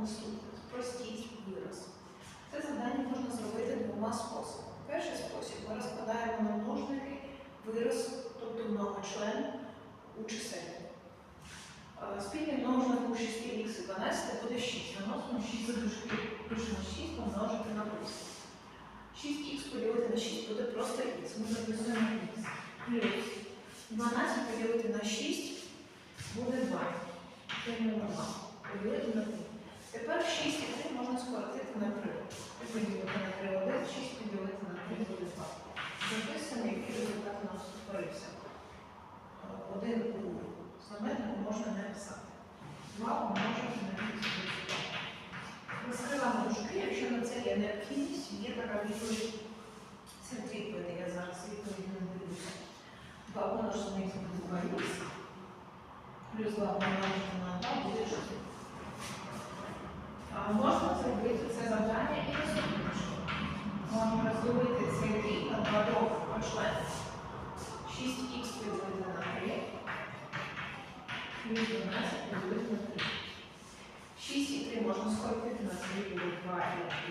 наступне. Спростіть вираз. Це завдання можна зробити двома способами. Перший спосіб ми розкладаємо на множники вираз, тобто многочлен у чисельник. Е, Спільний множник у 6х і 12 буде 6. Виносимо 6 за. Пишемо 6 помножити на плюс. 6х поділити на 6 буде просто х. Ми записуємо х. Плюс 12 поділити на 6 буде 2. Це не норма. Поділити на 3. Тепер 6 і 3 можна скоротити на 3. Поділити на 3 1, 6 поділити на 3 буде 2. Записуємо, який результат у нас утворився. Один у знаменнику можна не писати. Два умножити на 6 буде 2. Розкриваємо дужки, якщо на це є необхідність, є така відповідь. Це відповіді, я зараз відповідь не дивлюся. 2 помножити на х буде 2х, плюс 2 помножити на 2 буде 4. Можна зробити це завдання і наступним чином. Можна розділити цей рік на два довгих члени. 6х поділити на 3, плюс 12 поділити на 3. 6 і 3 можна скоротити на 3 буде 2 і